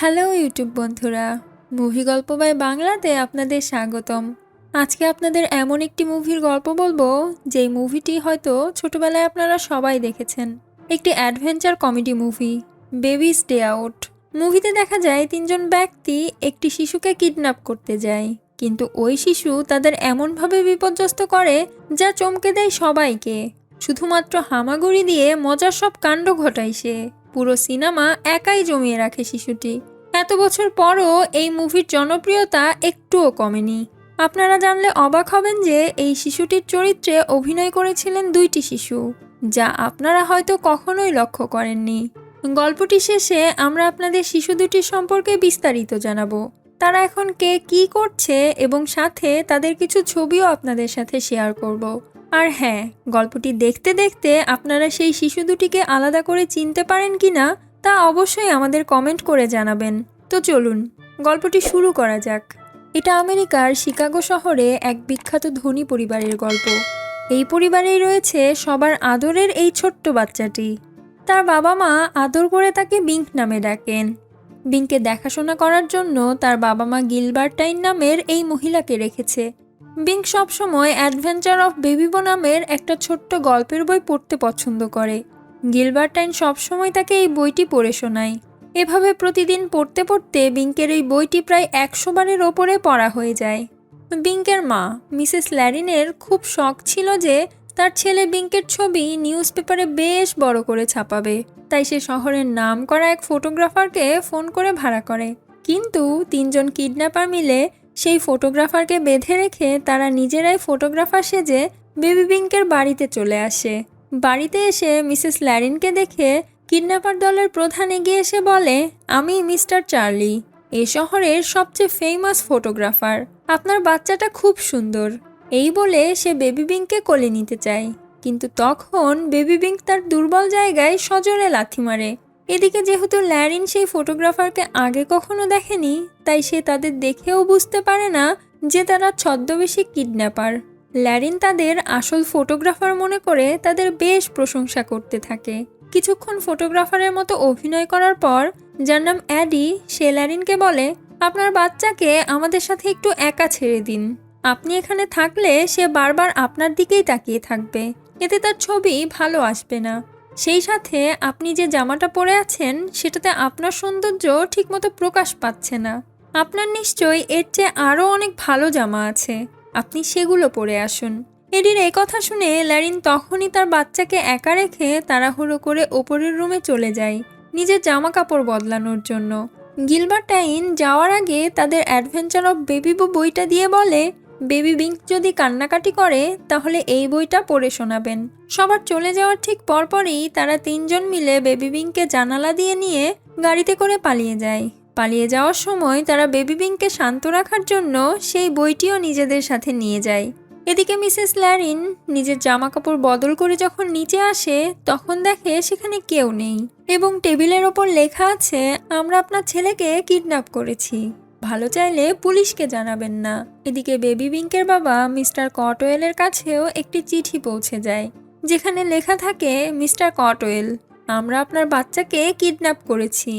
Hello YouTube বন্ধুরা, movie গল্প by বাংলাতে আপনাদের স্বাগতম। আজকে আপনাদের এমন একটি মুভির গল্প বলব, যেই মুভিটি হয়তো ছোটবেলায় আপনারা সবাই দেখেছেন। একটি adventure comedy movie, baby's day out. মুভিতে দেখা যায় তিনজন ব্যক্তি একটি শিশুকে কিডন্যাপ করতে যায়, কিন্তু ওই শিশু তাদের এমনভাবে বিপর্যস্ত করে যা চমকে দেয় সবাইকে। শুধুমাত্র হামাগুড়ি দিয়ে মজার সব কাণ্ড ঘটায় সে। পুরো সিনেমা একাই জমিয়ে রাখে শিশুটি। এত বছর পরও এই মুভির জনপ্রিয়তা একটুও কমেনি। আপনারা জানলে অবাক হবেন যে এই শিশুটির চরিত্রে অভিনয় করেছিলেন দুইটি শিশু, যা আপনারা হয়তো কখনোই লক্ষ্য করেননি। গল্পটি শেষে আমরা আপনাদের শিশু দুটির সম্পর্কে বিস্তারিত জানাব। তারা এখন কে, কি করছে এবং সাথে তাদের কিছু ছবিও আপনাদের সাথে শেয়ার করব। আর হ্যাঁ গল্পটি দেখতে দেখতে আপনারা সেই শিশু দুটিকে আলাদা করে চিনতে পারেন কি না, তা অবশ্যই আমাদের কমেন্ট করে জানাবেন। তো চলুন, গল্পটি শুরু করা যাক। এটা আমেরিকার শিকাগো শহরে এক বিখ্যাত ধনী পরিবারের গল্প। এই পরিবারেই রয়েছে সবার আদরের এই ছোট্ট বাচ্চাটি। তার বাবা মা আদর করে তাকে বিঙ্ক নামে ডাকেন। বিঙ্ককে দেখাশোনা করার জন্য তার বাবা মা গিলবার্টাইন নামের এই মহিলাকে রেখেছে। বিঙ্ক সবসময় অ্যাডভেঞ্চার অফ বেবিবো নামের একটা ছোট্ট গল্পের বই পড়তে পছন্দ করে। গিলবার্টাইন সবসময় তাকে এই বইটি পড়ে শোনায়। এভাবে প্রতিদিন পড়তে পড়তে বিঙ্কের এই বইটি প্রায় একশো বারের ওপরে পড়া হয়ে যায়। বিঙ্কের মা, মিসেস ল্যারিনের খুব শখ ছিল যে তার ছেলে বিঙ্কের ছবি নিউজ পেপারে বেশ বড় করে ছাপাবে। তাই সে শহরের নাম করা এক ফটোগ্রাফারকে ফোন করে ভাড়া করে। কিন্তু তিনজন কিডন্যাপার মিলে সেই ফটোগ্রাফারকে বেঁধে রেখে তারা নিজেরাই ফটোগ্রাফার সেজে বেবি বিঙ্কের বাড়িতে চলে আসে। বাড়িতে এসে মিসেস ল্যারিনকে দেখে কিডন্যাপার দলের প্রধান এগিয়ে এসে বলে, আমি মিস্টার চার্লি এ শহরের সবচেয়ে ফেমাস ফটোগ্রাফার আপনার বাচ্চাটা খুব সুন্দর। এই বলে সে বেবি বিঙ্ককে কোলে নিতে চায়। কিন্তু তখন বেবি বিঙ্ক তার দুর্বল জায়গায় সজোরে লাথি মারে। এদিকে যেহেতু ল্যারিন সেই ফটোগ্রাফারকে আগে কখনো দেখেনি, তাই সে তাদের দেখেও বুঝতে পারে না যে তারা ছদ্মবেশী কিডন্যাপার। ল্যারিন তাদের আসল ফটোগ্রাফার মনে করে তাদের বেশ প্রশংসা করতে থাকে। কিছুক্ষণ ফটোগ্রাফারের মতো অভিনয় করার পর, যার নাম অ্যাডি, সে ল্যারিনকে বলে, আপনার বাচ্চাকে আমাদের সাথে একটু একা ছেড়ে দিন। আপনি এখানে থাকলে সে বারবার আপনার দিকেই তাকিয়ে থাকবে। এতে তার ছবি ভালো আসবে না। সেই সাথে আপনি যে জামাটা পরে আছেন, সেটাতে আপনার সৌন্দর্য ঠিকমতো প্রকাশ পাচ্ছে না। আপনার নিশ্চয়ই এর চেয়ে আরও অনেক ভালো জামা আছে। আপনি সেগুলো পরে আসুন। এডির এই কথা শুনে ল্যারিন তখনই তার বাচ্চাকে একা রেখে তাড়াহুড়ো করে ওপরের রুমে চলে যায়, নিজের জামা কাপড় বদলানোর জন্য। গিলবার্টাইন যাওয়ার আগে তাদের অ্যাডভেঞ্চার অফ বেবিবো বইটা দিয়ে বলে বেবি বিঙ্ক যদি কান্নাকাটি করে, তাহলে এই বইটা পড়ে শোনাবেন। সবার চলে যাওয়ার ঠিক পরপরই তারা তিনজন মিলে বেবি বিঙ্ককে জানালা দিয়ে নিয়ে গাড়িতে করে পালিয়ে যায়। পালিয়ে যাওয়ার সময় তারা বেবি বিঙ্ককে শান্ত রাখার জন্য সেই বইটিও নিজেদের সাথে নিয়ে যায়। এদিকে মিসেস ল্যারিন নিজের জামা কাপড় বদল করে যখন নিচে আসে, তখন দেখে সেখানে কেউ নেই। এবং টেবিলের ওপর লেখা আছে, আমরা আপনার ছেলেকে কিডন্যাপ করেছি। ভালো চাইলে পুলিশকে জানাবেন না। এদিকে বেবি বিঙ্কের বাবা মিস্টার কটওয়েলের কাছেও একটি চিঠি পৌঁছে যায়, যেখানে লেখা থাকে, মিস্টার কটওয়েল, আমরা আপনার বাচ্চাকে কিডন্যাপ করেছি।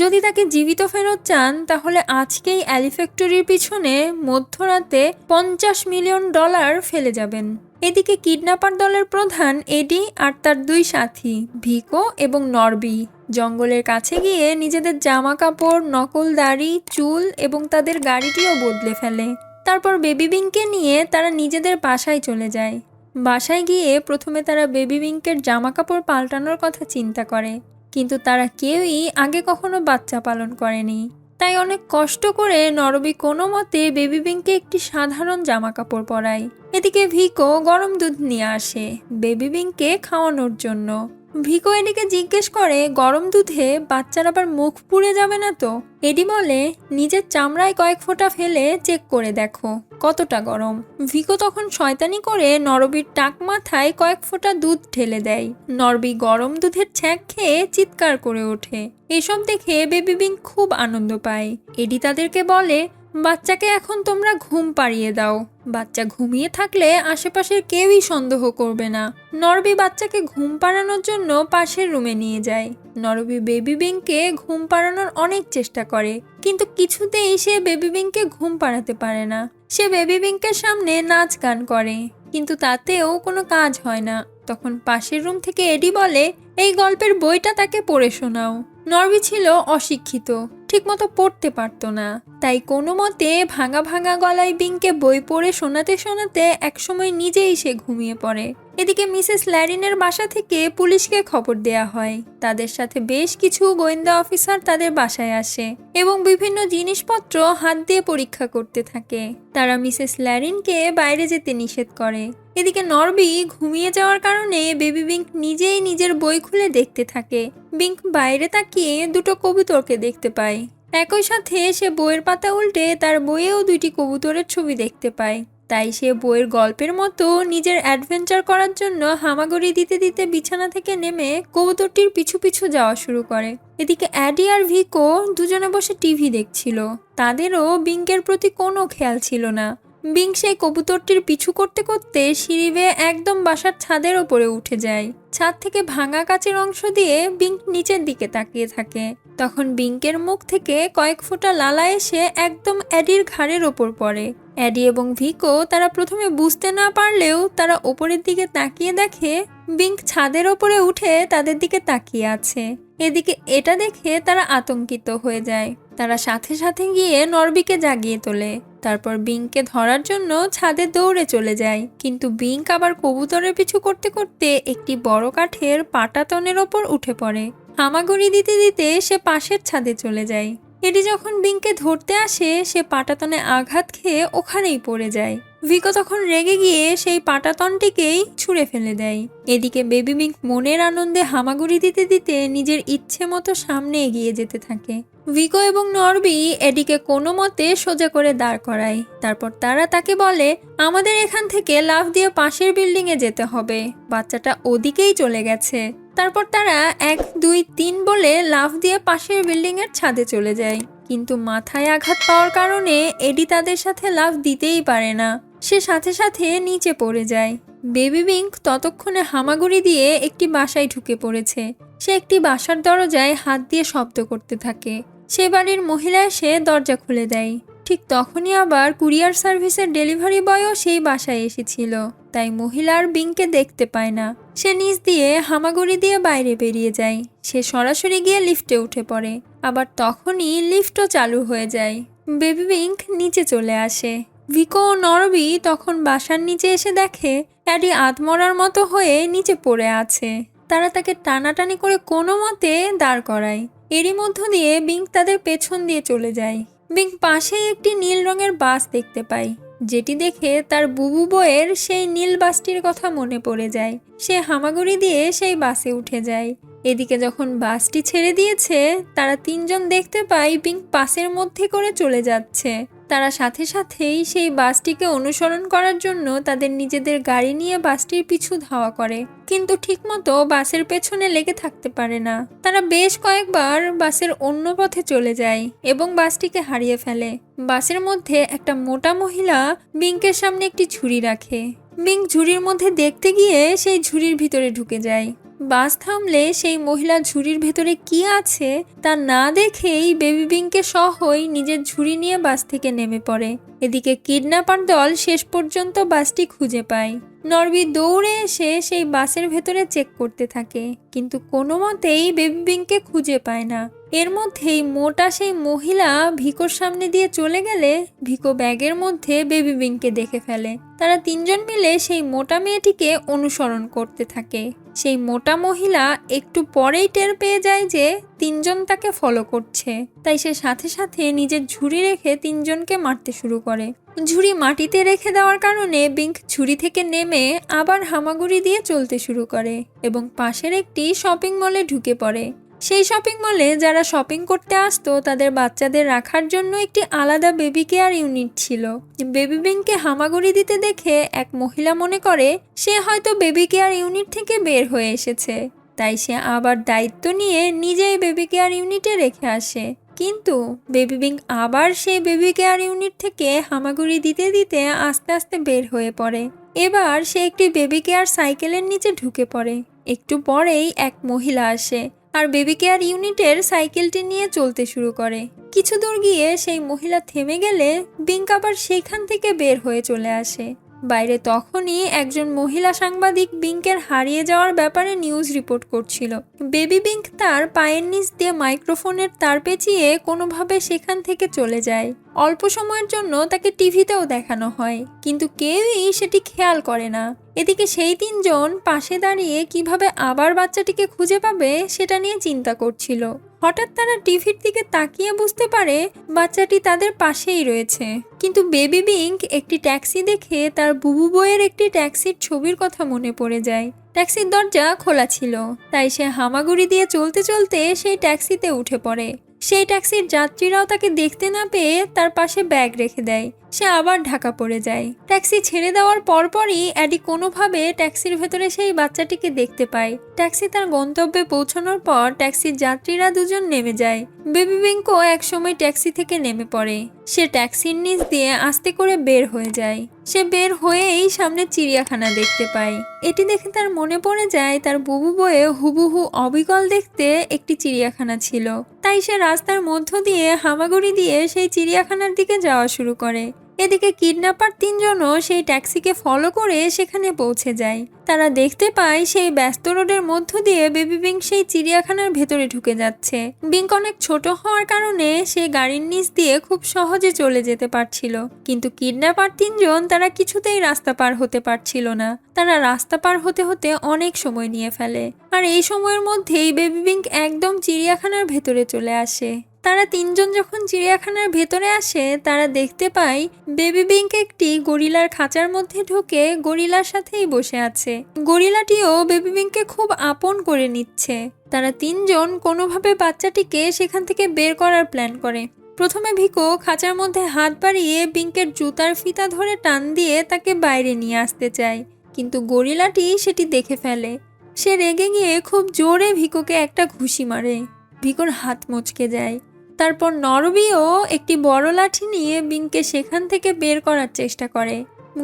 যদি তাকে জীবিত ফেরত চান, তাহলে আজকেই অ্যালিফ্যাক্টরির পিছনে মধ্যরাতে পঞ্চাশ মিলিয়ন ডলার ফেলে যাবেন। এদিকে কিডন্যাপার দলের প্রধান এডি আর তার দুই সাথী, ভিকো এবং নরবি। জঙ্গলের কাছে গিয়ে নিজেদের জামা কাপড় নকল দাড়ি, চুল এবং তাদের গাড়িটিও বদলে ফেলে। তারপর বেবি বিংকে নিয়ে তারা নিজেদের বাসায় চলে যায়। বাসায় গিয়ে প্রথমে তারা বেবি বিংকের জামা কাপড় পাল্টানোর কথা চিন্তা করে। কিন্তু তারা কেউই আগে কখনো বাচ্চা পালন করেনি। তাই অনেক কষ্ট করে নরবি কোনো মতে বেবি বিংকে একটি সাধারণ জামা কাপড় পরায়। এদিকে ভিকো গরম দুধ নিয়ে আসে বেবি বিংকে খাওয়ানোর জন্য। ভিকো এডিকে জিজ্ঞেস করে, গরম দুধে বাচ্চার আবার মুখ পুড়ে যাবে না তো? এডি বলে, নিজের চামড়ায় কয়েক ফোঁটা ফেলে চেক করে দেখো, কতটা গরম। ভিকো তখন শয়তানি করে নরবির টাক মাথায় কয়েক ফোঁটা দুধ ঢেলে দেয়। নরবি গরম দুধের ছ্যাঁক খেয়ে চিৎকার করে ওঠে। এসব দেখে বেবি বিং খুব আনন্দ পায়। এডি তাদেরকে বলে বাচ্চাকে এখন তোমরা ঘুম পাড়িয়ে দাও। বাচ্চা ঘুমিয়ে থাকলে আশেপাশের কেউই সন্দেহ করবে না। নরবি বাচ্চাকে ঘুম পাড়ানোর জন্য পাশের রুমে নিয়ে যায়। নরবি বেবি বিংকে ঘুম পাড়ানোর অনেক চেষ্টা করে, কিন্তু কিছুতেই সে বেবি বিংকে ঘুম পাড়াতে পারে না। সে বেবি বিংকের সামনে নাচ গান করে, কিন্তু তাতেও কোনো কাজ হয় না। তখন পাশের রুম থেকে এডি বলে, এই গল্পের বইটা তাকে পড়ে শোনাও। নরবি ছিল অশিক্ষিত, ঠিকমতো পড়তে পারতো না। তাই কোনো মতে ভাঙা ভাঙা গলায় বিংকে বই পড়ে শোনাতে শোনাতে একসময় নিজেই সে ঘুমিয়ে পড়ে। এদিকে মিসেস ল্যারিনের বাসা থেকে পুলিশকে খবর দেয়া হয়। তাদের সাথে বেশ কিছু গোয়েন্দা অফিসার তাদের বাসায় আসে এবং বিভিন্ন জিনিসপত্র হাত দিয়ে পরীক্ষা করতে থাকে। তারা মিসেস ল্যারিনকে বাইরে যেতে নিষেধ করে। এদিকে নরবি ঘুমিয়ে যাওয়ার কারণে বেবি বিঙ্ক নিজেই নিজের বই খুলে দেখতে থাকে। বিঙ্ক বাইরে তাকিয়ে দুটো কবুতরকে দেখতে পায়। একই সাথে সে বইয়ের পাতা উল্টে তার বইয়েও দুইটি কবুতরের ছবি দেখতে পায়। তাই সে বইয়ের গল্পের মতো নিজের অ্যাডভেঞ্চার করার জন্য হামাগুড়ি দিতে দিতে বিছানা থেকে নেমে কবুতরটির পিছু পিছু যাওয়া শুরু করে। এদিকে অ্যাডি আর ভিকো দুজনে বসে টিভি দেখছিল। তাদেরও বিঙ্কের প্রতি কোনো খেয়াল ছিল না। বিং সেই কবুতরটির পিছু করতে করতে সিঁড়ি বেয়ে একদম বাসার ছাদের ওপরে উঠে যায়। ছাদ থেকে ভাঙা কাচের অংশ দিয়ে বিঙ্ক নিচের দিকে তাকিয়ে থাকে। তখন বিঙ্কের মুখ থেকে কয়েক ফোঁটা লালা এসে একদম অ্যাডির ঘাড়ের ওপর পড়ে। অ্যাডি এবং ভিকো তারা প্রথমে বুঝতে না পারলেও তারা ওপরের দিকে তাকিয়ে দেখে বিঙ্ক ছাদের ওপরে উঠে তাদের দিকে তাকিয়ে আছে। এদিকে এটা দেখে তারা আতঙ্কিত হয়ে যায়। তারা সাথে সাথে গিয়ে নরবিকে জাগিয়ে তোলে। তারপর বিংকে ধরার জন্য ছাদে দৌড়ে চলে যায়। কিন্তু বিঙ্ক আবার কবুতরের পিছু করতে করতে একটি বড় কাঠের পাটাতনের ওপর উঠে পড়ে। হামাগুড়ি দিতে দিতে সে পাশের ছাদে চলে যায়। এটি যখন বিংকে ধরতে আসে, সে পাটাতনে আঘাত খেয়ে ওখানেই পড়ে যায়। ভিকো তখন রেগে গিয়ে সেই পাটাতনটিকেই ছুঁড়ে ফেলে দেয়। এদিকে বেবি বিঙ্ক মনের আনন্দে হামাগুড়ি দিতে দিতে নিজের ইচ্ছে মতো সামনে এগিয়ে যেতে থাকে। ভিকো এবং নরবি এডিকে কোনো মতে সোজা করে দাঁড় করায়। তারপর তারা তাকে বলে, আমাদের এখান থেকে লাফ দিয়ে পাশের বিল্ডিংয়ে যেতে হবে। বাচ্চাটা ওদিকেই চলে গেছে। তারপর তারা এক, দুই, তিন বলে লাফ দিয়ে পাশের বিল্ডিংয়ের ছাদে চলে যায়। কিন্তু মাথায় আঘাত পাওয়ার কারণে এডি তাদের সাথে লাফ দিতেই পারে না। সে সাথে সাথে নিচে পড়ে যায়। বেবি বিঙ্ক ততক্ষণে হামাগুড়ি দিয়ে একটি বাসায় ঢুকে পড়েছে। সে একটি বাসার দরজায় হাত দিয়ে শব্দ করতে থাকে। সে বাড়ির মহিলা এসে দরজা খুলে দেয়। ঠিক তখনই আবার কুরিয়ার সার্ভিসের ডেলিভারি বয়ও সেই বাসায় এসেছিল। তাই মহিলার বিংকে দেখতে পায় না। সে নিচ দিয়ে হামাগুড়ি দিয়ে বাইরে বেরিয়ে যায়। সে সরাসরি গিয়ে লিফটে উঠে পড়ে। আবার তখনই লিফটও চালু হয়ে যায়। বেবি বিঙ্ক নিচে চলে আসে। ভিকো ও নরবি তখন বাসার নিচে এসে দেখে অ্যাডি আধমরার মতো হয়ে নিচে পড়ে আছে। তারা তাকে টানাটানি করে কোনো মতে দাঁড় করায়। এরই মধ্য দিয়ে বিঙ্ক তাদের পেছন দিয়ে চলে যায়। বিঙ্ক পাশেই একটি নীল রঙের বাস দেখতে পায়, যেটি দেখে তার বুবু বইয়ের সেই নীল বাসটির কথা মনে পড়ে যায়। সে হামাগুড়ি দিয়ে সেই বাসে উঠে যায়। এদিকে যখন বাসটি ছেড়ে দিয়েছে, তারা তিনজন দেখতে পায় বিঙ্ক পাসের মধ্যে করে চলে যাচ্ছে। তারা সাথে সাথেই সেই বাসটিকে অনুসরণ করার জন্য তাদের নিজেদের গাড়ি নিয়ে বাসটির পিছু ধাওয়া করে। কিন্তু ঠিকমতো বাসের পেছনে লেগে থাকতে পারে না। তারা বেশ কয়েকবার বাসের অন্য পথে চলে যায় এবং বাসটিকে হারিয়ে ফেলে। বাসের মধ্যে একটা মোটা মহিলা বিঙ্কের সামনে একটি ঝুড়ি রাখে। বিঙ্ক ঝুড়ির মধ্যে দেখতে গিয়ে সেই ঝুড়ির ভিতরে ঢুকে যায়। বাস থামলে সেই মহিলা ঝুড়ির ভেতরে কি আছে তা না দেখেই বেবি বিংকে সহই নিজের ঝুড়ি নিয়ে বাস থেকে নেমে পড়ে। এদিকে কিডন্যাপার দল শেষ পর্যন্ত বাসটি খুঁজে পায়। নরবি দৌড়ে এসে সেই বাসের ভেতরে চেক করতে থাকে, কিন্তু কোনো মতেই বেবি বিংকে খুঁজে পায় না। এর মধ্যেই মোটা সেই মহিলা ভিকোর সামনে দিয়ে চলে গেলে ভিকো ব্যাগের মধ্যে বেবি বিংকে দেখে ফেলে। তারা তিনজন মিলে সেই মোটা মেয়েটিকে অনুসরণ করতে থাকে। সেই মোটা মহিলা একটু পরেই টের পেয়ে যায় যে তিনজন তাকে ফলো করছে। তাই সে সাথে সাথে নিজের ঝুড়ি রেখে তিনজনকে মারতে শুরু করে। ঝুড়ি মাটিতে রেখে দেওয়ার কারণে বিঙ্ক ঝুড়ি থেকে নেমে আবার হামাগুড়ি দিয়ে চলতে শুরু করে এবং পাশের একটি শপিং মলে ঢুকে পড়ে। সেই শপিং মলে যারা শপিং করতে আসতো, তাদের বাচ্চাদের রাখার জন্য একটি আলাদা বেবি কেয়ার ইউনিট ছিল। বেবি বিংকে হামাগুড়ি দিতে দেখে এক মহিলা মনে করে, সে হয়তো বেবি কেয়ার ইউনিট থেকে বের হয়ে এসেছে। তাই সে আবার দায়িত্ব নিয়ে নিজেই বেবি কেয়ার ইউনিটে রেখে আসে। কিন্তু বেবি বিং আবার সেই বেবি কেয়ার ইউনিট থেকে হামাগুড়ি দিতে দিতে আস্তে আস্তে বের হয়ে পড়ে। এবার সে একটি বেবি কেয়ার সাইকেলের নিচে ঢুকে পড়ে। একটু পরেই এক মহিলা আসে। আর বেবি কেয়ার ইউনিটের সাইকেলটি নিয়ে চলতে শুরু করে। কিছু দূর গিয়ে সেই মহিলা থেমে গেলে বিঙ্ক আবার সেইখান থেকে বের হয়ে চলে আসে। বাইরে তখনই একজন মহিলা সাংবাদিক বিঙ্কের হারিয়ে যাওয়ার ব্যাপারে নিউজ রিপোর্ট করছিল। বেবি বিঙ্ক তার পায়ের নিচ দিয়ে মাইক্রোফোনের তার পেঁচিয়ে কোনোভাবে সেখান থেকে চলে যায়। অল্প সময়ের জন্য তাকে টিভিতেও দেখানো হয়, কিন্তু কেউই সেটি খেয়াল করে না। এদিকে সেই তিনজন পাশে দাঁড়িয়ে কীভাবে আবার বাচ্চাটিকে খুঁজে পাবে সেটা নিয়ে চিন্তা করছিল। হঠাৎ তারা টিভির দিকে তাকিয়ে বুঝতে পারে বাচ্চাটি তাদের পাশেই রয়েছে। কিন্তু বেবি বিঙ্ক একটি ট্যাক্সি দেখে তার বুবু বইয়ের একটি ট্যাক্সির ছবির কথা মনে পড়ে যায়। ট্যাক্সির দরজা খোলা ছিল, তাই সে হামাগুড়ি দিয়ে চলতে চলতে সেই ট্যাক্সিতে উঠে পড়ে। সেই ট্যাক্সির যাত্রীরাও তাকে দেখতে না পেয়ে তার পাশে ব্যাগ রেখে দেয়। সে আবার ঢাকা পড়ে যায়। ট্যাক্সি ছেড়ে দেওয়ার পরপরই অ্যাডি কোনোভাবে ট্যাক্সির ভেতরে সেই বাচ্চাটিকে দেখতে পায়। ট্যাক্সি তার গন্তব্যে পৌঁছানোর পর ট্যাক্সির যাত্রীরা দুজন নেমে যায়। বেবি বিঙ্কও একসময় ট্যাক্সি থেকে নেমে পড়ে। সে ট্যাক্সির নিচ দিয়ে আস্তে করে বের হয়ে যায়। সে বের হয়েই সামনে চিড়িয়াখানা দেখতে পায়। এটি দেখে তার মনে পড়ে যায়, তার বুবু বয়ে হুবুহু অবিকল দেখতে একটি চিড়িয়াখানা ছিল। তাই সে রাস্তার মধ্য দিয়ে হামাগুড়ি দিয়ে সেই চিড়িয়াখানার দিকে যাওয়া শুরু করে। এদিকে কিডন্যাপার তিনজনও সেই ট্যাক্সিকে ফলো করে সেখানে পৌঁছে যায়। তারা দেখতে পায় সেই ব্যস্ত রোডের মধ্য দিয়ে বেবি বিঙ্ক সেই চিড়িয়াখানার ভেতরে ঢুকে যাচ্ছে। বিঙ্ক অনেক ছোট হওয়ার কারণে সে গাড়ির নিচ দিয়ে খুব সহজে চলে যেতে পারছিল। কিন্তু কিডন্যাপার তিনজন তারা কিছুতেই রাস্তা পার হতে পারছিল না। তারা রাস্তা পার হতে হতে অনেক সময় নিয়ে ফেলে। আর এই সময়ের মধ্যেই বেবি বিঙ্ক একদম চিড়িয়াখানার ভেতরে চলে আসে। তারা তিনজন যখন চিড়িয়াখানার ভেতরে আসে, তারা দেখতে পায় বেবি বিঙ্ক একটি গরিলার খাঁচার মধ্যে ঢুকে গরিলার সাথেই বসে আছে। গরিলাটিও বেবি বিঙ্ককে খুব আপন করে নিচ্ছে। তারা তিনজন কোনোভাবে বাচ্চাটিকে সেখান থেকে বের করার প্ল্যান করে। প্রথমে ভিকো খাঁচার মধ্যে হাত বাড়িয়ে বিঙ্কের জুতার ফিতা ধরে টান দিয়ে তাকে বাইরে নিয়ে আসতে চায়। কিন্তু গরিলাটি সেটি দেখে ফেলে। সে রেগে গিয়ে খুব জোরে ভিকোকে একটা ঘুষি মারে। ভিকোর হাত মচকে যায়। তারপর নরবিও একটি বড় লাঠি নিয়ে বিংকে সেখান থেকে বের করার চেষ্টা করে।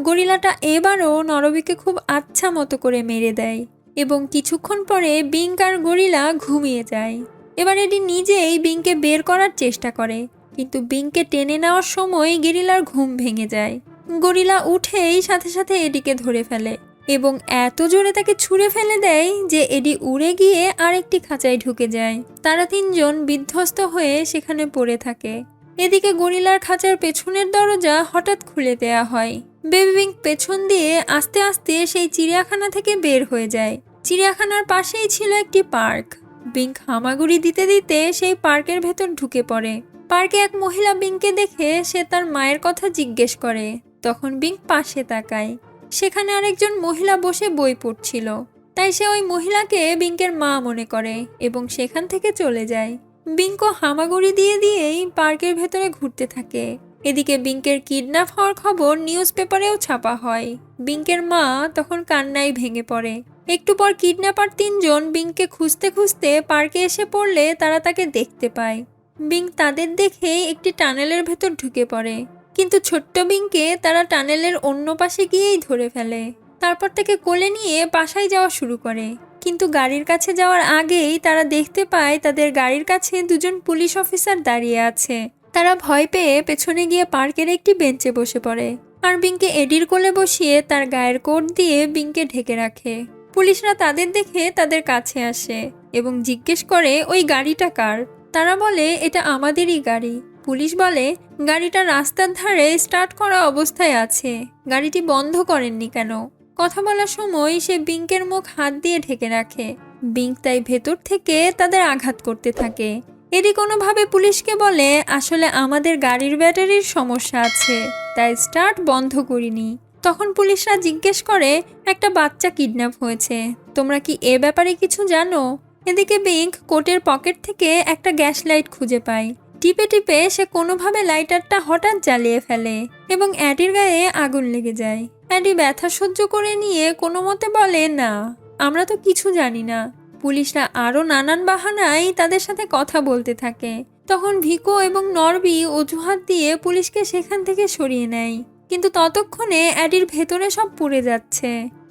গরিলাটা এবারও নরবিকে খুব আচ্ছা মতো করে মেরে দেয় এবং কিছুক্ষণ পরে বিঙ্ক আর গরিলা ঘুমিয়ে যায়। এবার এটি নিজেই বিংকে বের করার চেষ্টা করে, কিন্তু বিংকে টেনে নেওয়ার সময় গেরিলার ঘুম ভেঙে যায়। গরিলা উঠেই সাথে সাথে এটিকে ধরে ফেলে। এবং এত জোরে তাকে ছুঁড়ে ফেলে দেয় যে এডি উড়ে গিয়ে আরেকটি খাঁচায় ঢুকে যায়। তারা তিনজন বিধ্বস্ত হয়ে সেখানে পড়ে থাকে। এদিকে গরিলার খাঁচার পেছনের দরজা হঠাৎ খুলে দেয়া হয়। বেবি পেছন দিয়ে আস্তে আস্তে সেই চিড়িয়াখানা থেকে বের হয়ে যায়। চিড়িয়াখানার পাশেই ছিল একটি পার্ক। বিঙ্ক হামাগুড়ি দিতে দিতে সেই পার্কের ভেতর ঢুকে পড়ে। পার্কে এক মহিলা বিঙ্ককে দেখে সে তার মায়ের কথা জিজ্ঞেস করে। তখন বিঙ্ক পাশে তাকায়। সেখানে আরেকজন মহিলা বসে বই পড়ছিল। তাই সে ওই মহিলাকে বিঙ্কের মা মনে করে এবং সেখান থেকে চলে যায়। বিঙ্কো হামাগুড়ি দিয়ে দিয়েই পার্কের ভেতরে ঘুরতে থাকে। এদিকে বিঙ্কের কিডন্যাপ হওয়ার খবর নিউজ পেপারেও ছাপা হয়। বিঙ্কের মা তখন কান্নায় ভেঙে পড়ে। একটু পর কিডন্যাপার তিনজন বিঙ্ককে খুঁজতে খুঁজতে পার্কে এসে পড়লে তারা তাকে দেখতে পায়। বিঙ্ক তাদের দেখে একটি টানেলের ভেতর ঢুকে পড়ে। কিন্তু ছোট্ট বিংকে তারা টানেলের অন্য পাশে গিয়েই ধরে ফেলে। তারপর তাকে কোলে নিয়ে বাসায় যাওয়া শুরু করে। কিন্তু গাড়ির কাছে যাওয়ার আগেই তারা দেখতে পায় তাদের গাড়ির কাছে দুজন পুলিশ অফিসার দাঁড়িয়ে আছে। তারা ভয় পেয়ে পেছনে গিয়ে পার্কের একটি বেঞ্চে বসে পড়ে। আর বিংকে এডির কোলে বসিয়ে তার গায়ের কোট দিয়ে বিংকে ঢেকে রাখে। পুলিশরা তাদের দেখে তাদের কাছে আসে এবং জিজ্ঞেস করে, ওই গাড়িটা কার? তারা বলে, এটা আমাদেরই গাড়ি। পুলিশ বলে, গাড়িটা রাস্তার ধারে স্টার্ট করা অবস্থায় আছে। গাড়িটি বন্ধ করেননি কেন? কথা বলার সময় সে বিঙ্কের মুখ হাত দিয়ে ঢেকে রাখে। বিঙ্ক তাই ভেতর থেকে তাদের আঘাত করতে থাকে। এরই কোনোভাবে পুলিশকে বলে, আসলে আমাদের গাড়ির ব্যাটারির সমস্যা আছে, তাই স্টার্ট বন্ধ করিনি। তখন পুলিশরা জিজ্ঞেস করে, একটা বাচ্চা কিডন্যাপ হয়েছে, তোমরা কি এ ব্যাপারে কিছু জানো? এদিকে বিঙ্ক কোটের পকেট থেকে একটা গ্যাস লাইট খুঁজে পায়। টিপে টিপে সে কোনোভাবে লাইটারটা হঠাৎ জ্বালিয়ে ফেলে এবং অ্যাডির গায়ে আগুন লেগে যায়। অ্যাডি ব্যথা সহ্য করে নিয়ে কোনো মতে বলে, না, আমরা তো কিছু জানি না। পুলিশরা আরও নানান বাহানায় তাদের সাথে কথা বলতে থাকে। তখন ভিকো এবং নরবি অজুহাত দিয়ে পুলিশকে সেখান থেকে সরিয়ে নেয়। কিন্তু ততক্ষণে অ্যাডির ভেতরে সব পুড়ে যাচ্ছে।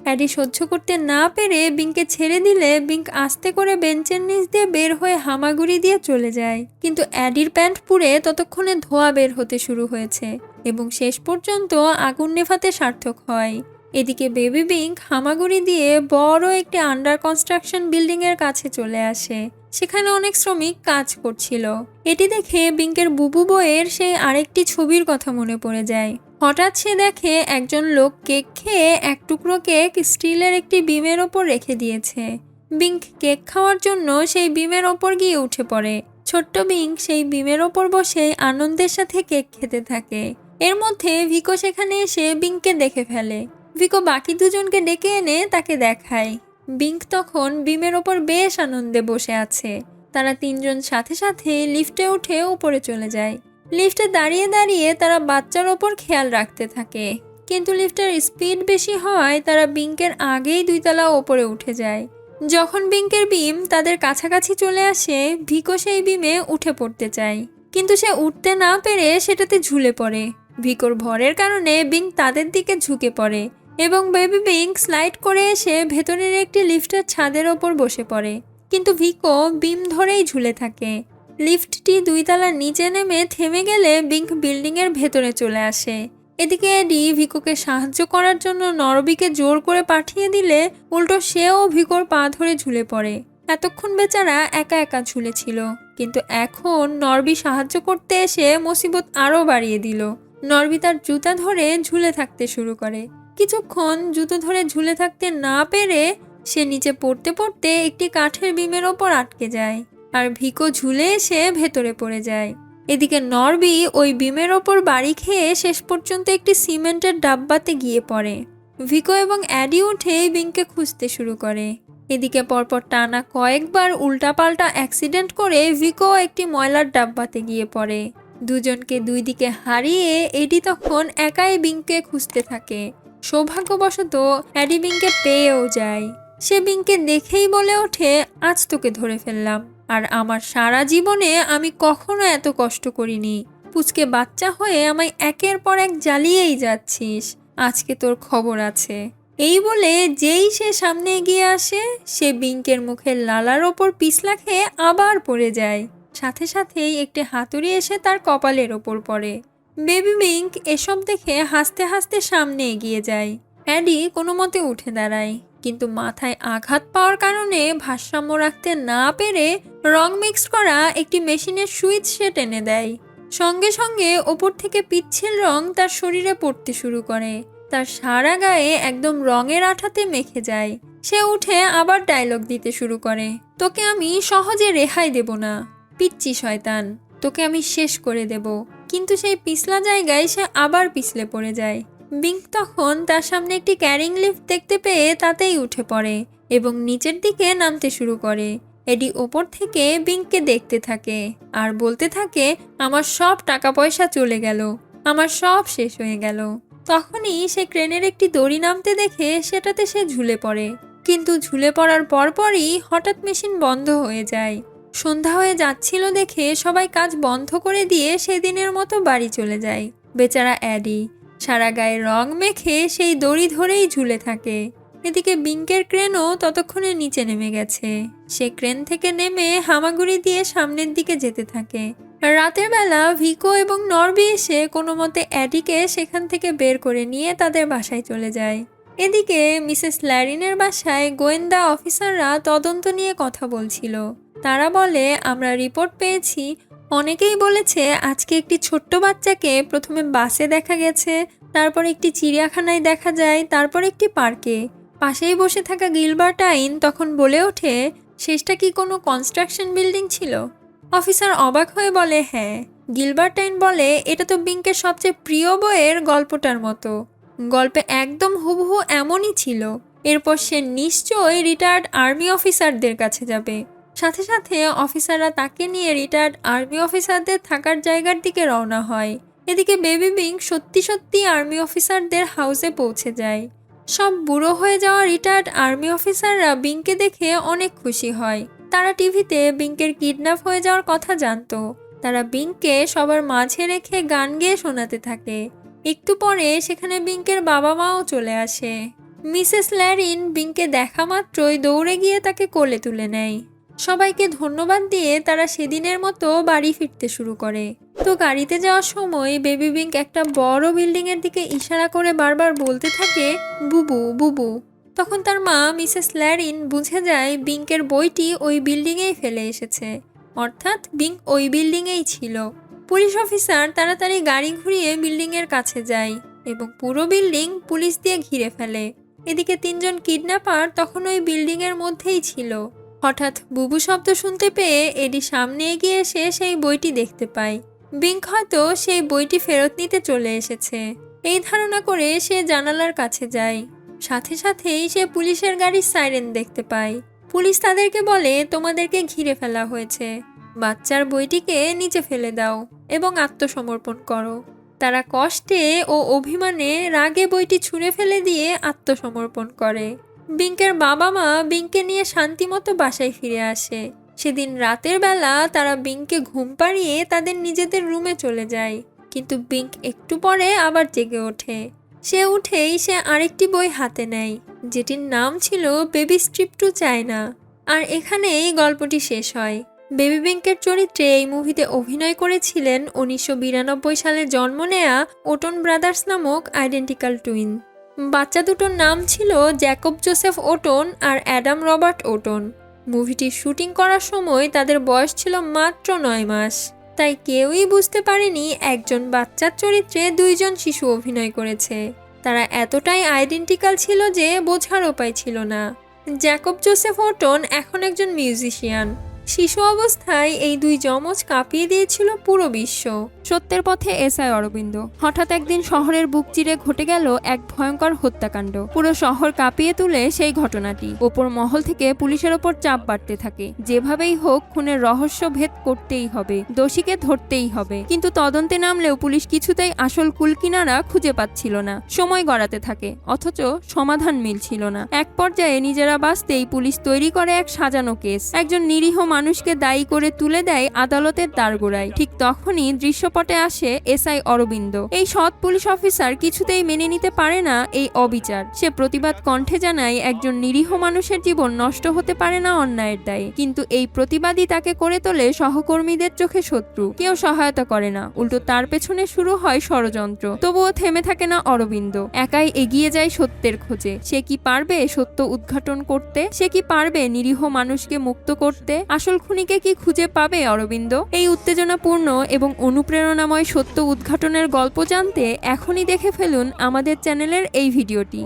অ্যাডি সহ্য করতে না পেরে বিংকে ছেড়ে দিলে বিঙ্ক আস্তে করে বেঞ্চের নিচ দিয়ে বের হয়ে হামাগুড়ি দিয়ে চলে যায়। কিন্তু অ্যাডির প্যান্ট পুড়ে ততক্ষণে ধোয়া বের হতে শুরু হয়েছে এবং শেষ পর্যন্ত আগুন নেভাতে সার্থক হয়। এদিকে বেবি বিঙ্ক হামাগুড়ি দিয়ে বড় একটি আন্ডার কনস্ট্রাকশন বিল্ডিং এর কাছে চলে আসে। সেখানে অনেক শ্রমিক কাজ করছিল। এটি দেখে বিঙ্কের বুবু বইয়ের সেই আরেকটি ছবির কথা মনে পড়ে যায়। হঠাৎ সে দেখে একজন লোক কেক খেয়ে এক টুকরো কেক স্টিলের একটি বিমের ওপর রেখে দিয়েছে। বিঙ্ক কেক খাওয়ার জন্য সেই বিমের ওপর গিয়ে উঠে পড়ে। ছোট্ট বিঙ্ক সেই বিমের ওপর বসে আনন্দের সাথে কেক খেতে থাকে। এর মধ্যে ভিকো সেখানে এসে বিঙ্ককে দেখে ফেলে। ভিকো বাকি দুজনকে ডেকে এনে তাকে দেখায়। বিঙ্ক তখন বিমের ওপর বেশ আনন্দে বসে আছে। তারা তিনজন সাথে সাথে লিফটে উঠে উপরে চলে যায়। লিফটে দাঁড়িয়ে দাঁড়িয়ে তারা বাচ্চার ওপর খেয়াল রাখতে থাকে। কিন্তু লিফটের স্পিড বেশি হয় তারা বিঙ্কের আগেই দুইতলা ওপরে উঠে যায়। যখন বিঙ্কের বিম তাদের কাছাকাছি চলে আসে, ভিকো সেই বিমে উঠে পড়তে চায়। কিন্তু সে উঠতে না পেরে সেটাতে ঝুলে পড়ে। ভিকোর ভরের কারণে বিঙ্ক তাদের দিকে ঝুঁকে পড়ে এবং বেবি বিঙ্ক স্লাইড করে এসে ভেতরের একটি লিফটের ছাদের ওপর বসে পড়ে। কিন্তু ভিকো বিম ধরেই ঝুলে থাকে। লিফটটি দুই তলার নিচে নেমে থেমে গেলে বিঙ্ক বিল্ডিংয়ের ভেতরে চলে আসে। এদিকে এডি ভিকোকে সাহায্য করার জন্য নরবিকে জোর করে পাঠিয়ে দিলে উল্টো সেও ভিকোর পা ধরে ঝুলে পড়ে। এতক্ষণ বেচারা একা একা ঝুলেছিল কিন্তু এখন নরবি সাহায্য করতে এসে মুসিবত আরও বাড়িয়ে দিল। নরবি তার জুতা ধরে ঝুলে থাকতে শুরু করে। কিছুক্ষণ জুতো ধরে ঝুলে থাকতে না পেরে সে নিচে পড়তে পড়তে একটি কাঠের বিমের ওপর আটকে যায়। আর ভিকো ঝুলে এসে ভেতরে পড়ে যায়। এদিকে নরবি ওই বিমের ওপর বাড়ি খেয়ে শেষ পর্যন্ত একটি সিমেন্টের ডাব্বাতে গিয়ে পড়ে। ভিকো এবং অ্যাডি উঠে বিংকে খুঁজতে শুরু করে। এদিকে পরপর টানা কয়েকবার উল্টাপাল্টা অ্যাক্সিডেন্ট করে ভিকো একটি ময়লার ডাব্বাতে গিয়ে পড়ে। দুজনকে দুই দিকে হারিয়ে এডি তখন একাই বিংকে খুঁজতে থাকে। সৌভাগ্যবশত অ্যাডি বিংকে পেয়েও যায়। সে বিংকে দেখেই বলে ওঠে, আজ তোকে ধরে ফেললাম। আর আমার সারা জীবনে আমি কখনো এত কষ্ট করিনি। পুচকে বাচ্চা হয়ে আমায় একের পর এক জ্বালিয়েই যাচ্ছিস। আজকে তোর খবর আছে। এই বলে যেই সে সামনে এগিয়ে আসে, সে বিঙ্কের মুখে লালার ওপর পিছলা খেয়ে আবার পড়ে যায়। সাথে সাথেই একটি হাতুড়ি এসে তার কপালের ওপর পড়ে। বেবি বিঙ্ক এসব দেখে হাসতে হাসতে সামনে এগিয়ে যায়। অ্যাডি কোনো মতে উঠে দাঁড়ায়। কিন্তু মাথায় আঘাত পাওয়ার কারণে ভারসাম্য রাখতে না পেরে রং মিক্স করা একটি মেশিনের সুইচ সে টেনে দেয়। সঙ্গে সঙ্গে ওপর থেকে পিচ্ছিল রং তার শরীরে পড়তে শুরু করে। তার সারা গায়ে একদম রঙের আঠাতে মেখে যায়। সে উঠে আবার ডায়লগ দিতে শুরু করে। তোকে আমি সহজে রেহাই দেব না, পিচ্ছি শয়তান। তোকে আমি শেষ করে দেব। কিন্তু সেই পিছলা জায়গায় সে আবার পিছলে পড়ে যায়। বিঙ্ক তখন তার সামনে একটি ক্যারিং লিফট দেখতে পেয়ে তাতেই উঠে পড়ে এবং নিচের দিকে নামতে শুরু করে। এডি ওপর থেকে বিঙ্ককে দেখতে থাকে আর বলতে থাকে, আমার সব টাকা পয়সা চলে গেল, আমার সব শেষ হয়ে গেল। তখনই সে ক্রেনের একটি দড়ি নামতে দেখে সেটাতে সে ঝুলে পড়ে। কিন্তু ঝুলে পড়ার পরপরই হঠাৎ মেশিন বন্ধ হয়ে যায়। সন্ধ্যা হয়ে যাচ্ছিল দেখে সবাই কাজ বন্ধ করে দিয়ে সেদিনের মতো বাড়ি চলে যায়। বেচারা অ্যাডি সারা গায়ে রং মেখে সেই দড়ি ধরেই ঝুলে থাকে। এদিকে বিঙ্কের ক্রেনও ততক্ষণে নিচে নেমে গেছে। সে ক্রেন থেকে নেমে হামাগুড়ি দিয়ে সামনের দিকে যেতে থাকে। রাতের বেলা ভিকো এবং নরবি এসে কোনো মতে অ্যাডিকে সেখান থেকে বের করে নিয়ে তাদের বাসায় চলে যায়। এদিকে মিসেস ল্যারিনের বাসায় গোয়েন্দা অফিসাররা তদন্ত নিয়ে কথা বলছিল। তারা বলে, আমরা রিপোর্ট পেয়েছি অনেকেই বলেছে আজকে একটি ছোট্ট বাচ্চাকে প্রথমে বাসে দেখা গেছে, তারপর একটি চিড়িয়াখানায় দেখা যায়, তারপর একটি পার্কে। পাশেই বসে থাকা গিলবার্ট আইন তখন বলে ওঠে, শেষটা কি কোনো কনস্ট্রাকশন বিল্ডিং ছিল? অফিসার অবাক হয়ে বলে হ্যাঁ। গিলবার্টাইন বলে, এটা তো বিঙ্কের সবচেয়ে প্রিয় বইয়ের গল্পটার মতো। গল্পে একদম হুবহু এমনই ছিল। এরপর সে নিশ্চয়ই রিটায়ার্ড আর্মি অফিসারদের কাছে যাবে। সাথে সাথে অফিসাররা তাকে নিয়ে রিটায়ার্ড আর্মি অফিসারদের থাকার জায়গার দিকে রওনা হয়। এদিকে বেবি বিং সত্যি সত্যি আর্মি অফিসারদের হাউসে পৌঁছে যায়। সব বুড়ো হয়ে যাওয়া রিটায়ার্ড আর্মি অফিসাররা বিংকে দেখে অনেক খুশি হয়। তারা টিভিতে বিঙ্কের কিডন্যাপ হয়ে যাওয়ার কথা জানতো। তারা বিংকে সবার মাঝে রেখে গান গেয়ে শোনাতে থাকে। একটু পরে সেখানে বিঙ্কের বাবা মাও চলে আসে। মিসেস ল্যারিন বিংকে দেখা মাত্রই দৌড়ে গিয়ে তাকে কোলে তুলে নেয়। সবাইকে ধন্যবাদ দিয়ে তারা সেদিনের মতো বাড়ি ফিরতে শুরু করে। তো গাড়িতে যাওয়ার সময় বেবি বিঙ্ক একটা বড় বিল্ডিং এর দিকে ইশারা করে বারবার বলতে থাকে, বুবু বুবু। তখন তার মা, মিসেস ল্যারিন, বুঝে যায় বিঙ্কের বইটি ওই বিল্ডিংয়েই ফেলে এসেছে। অর্থাৎ বিঙ্ক ওই বিল্ডিংয়েই ছিল। পুলিশ অফিসার তাড়াতাড়ি গাড়ি ঘুরিয়ে বিল্ডিংয়ের কাছে যায় এবং পুরো বিল্ডিং পুলিশ দিয়ে ঘিরে ফেলে। এদিকে তিনজন কিডন্যাপার তখন ওই বিল্ডিংয়ের মধ্যেই ছিল। হঠাৎ বুবু শব্দ শুনতে পেয়ে এডি সামনে এগিয়ে এসে সেই বইটি দেখতে পায়। বিঙ্ক হয়তো সেই বইটি ফেরত নিতে চলে এসেছে। এই ধারণা করে সে জানালার কাছে যায়। সাথে সাথেই সে পুলিশের গাড়ির সাইরেন দেখতে পায়। পুলিশ তাদেরকে বলে, তোমাদেরকে ঘিরে ফেলা হয়েছে। বাচ্চার বইটিকে নিচে ফেলে দাও এবং আত্মসমর্পণ করো। তারা কষ্টে ও অভিমানে রাগে বইটি ছুঁড়ে ফেলে দিয়ে আত্মসমর্পণ করে। বিঙ্কের বাবা মা বিঙ্কে নিয়ে শান্তিমতো বাসায় ফিরে আসে। সেদিন রাতের বেলা তারা বিঙ্ককে ঘুম পাড়িয়ে তাদের নিজেদের রুমে চলে যায়। কিন্তু বিঙ্ক একটু পরে আবার জেগে ওঠে। সে উঠেই সে আরেকটি বই হাতে নেয়, যেটির নাম ছিল বেবি স্ট্রিপ টু চায়না। আর এখানেই গল্পটি শেষ হয়। বেবি বিঙ্কের চরিত্রে এই মুভিতে অভিনয় করেছিলেন উনিশশো বিরানব্বই সালে জন্ম নেয়া ওটন ব্রাদার্স নামক আইডেন্টিক্যাল টুইন। বাচ্চা দুটোর নাম ছিল জ্যাকব জোসেফ ওটন আর অ্যাডাম রবার্ট ওটন। মুভিটি শুটিং করার সময় তাদের বয়স ছিল মাত্র নয় মাস। তাই কেউই বুঝতে পারেনি একজন বাচ্চার চরিত্রে দুইজন শিশু অভিনয় করেছে। তারা এতটাই আইডেন্টিক্যাল ছিল যে বোঝার উপায় ছিল না। জ্যাকব জোসেফ ওটন এখন একজন মিউজিশিয়ান। শিশু অবস্থায় এই দুই যমজ কাঁপিয়ে দিয়েছিল পুরো বিশ্ব। সত্যের পথে এসআই অরবিন্দ। হঠাৎ একদিন শহরের বুক চিরে ঘটে গেল এক ভয়ঙ্কর হত্যাকাণ্ড। পুরো শহর কাঁপিয়ে তুলে সেই ঘটনাটি। ওপর মহল থেকে পুলিশের ওপর চাপ বাড়তে থাকে। যেভাবেই হোক, খুনের রহস্য ভেদ করতেই হবে। দোষীকে ধরতেই হবে। কিন্তু তদন্তে নামলেও পুলিশ কিছুতেই আসল কুলকিনারা খুঁজে পাচ্ছিল না। সময় গড়াতে থাকে। অথচ সমাধান মিলছিল না। এক পর্যায়ে নিজেরা বাঁচতেই পুলিশ তৈরি করে এক সাজানো কেস। একজন নিরীহ মানুষকে দায়ী করে তুলে দেয় আদালতের দ্বারগোড়ায় ঠিক তখনই দৃশ্যপটে আসে এসআই অরবিন্দ। এই সৎ পুলিশ অফিসার কিছুতেই মেনে নিতে পারে না এই অবিচার। সে প্রতিবাদ কণ্ঠে জানায়, একজন নিরীহ মানুষের জীবন নষ্ট হতে পারে না অন্যায়ের দায়ে। কিন্তু এই প্রতিবাদই তাকে করে তোলে সহকর্মীদের চোখে শত্রু। কেউ সহায়তা করে না। উল্টো তার পেছনে শুরু হয় ষড়যন্ত্র। তবুও থেমে থাকে না অরবিন্দ। একাই এগিয়ে যায় সত্যের খোঁজে। সে কি পারবে সত্য উদ্ঘাটন করতে? সে কি পারবে নিরীহ মানুষকে মুক্ত করতে? আসল খুনিকে কি খুঁজে পাবে, অরবিন্দ? এই উত্তেজনাপূর্ণ এবং অনুপ্রেরণাময় সত্য উদ্ঘাটনের গল্প জানতে এখনই দেখে ফেলুন আমাদের চ্যানেলের এই ভিডিওটি।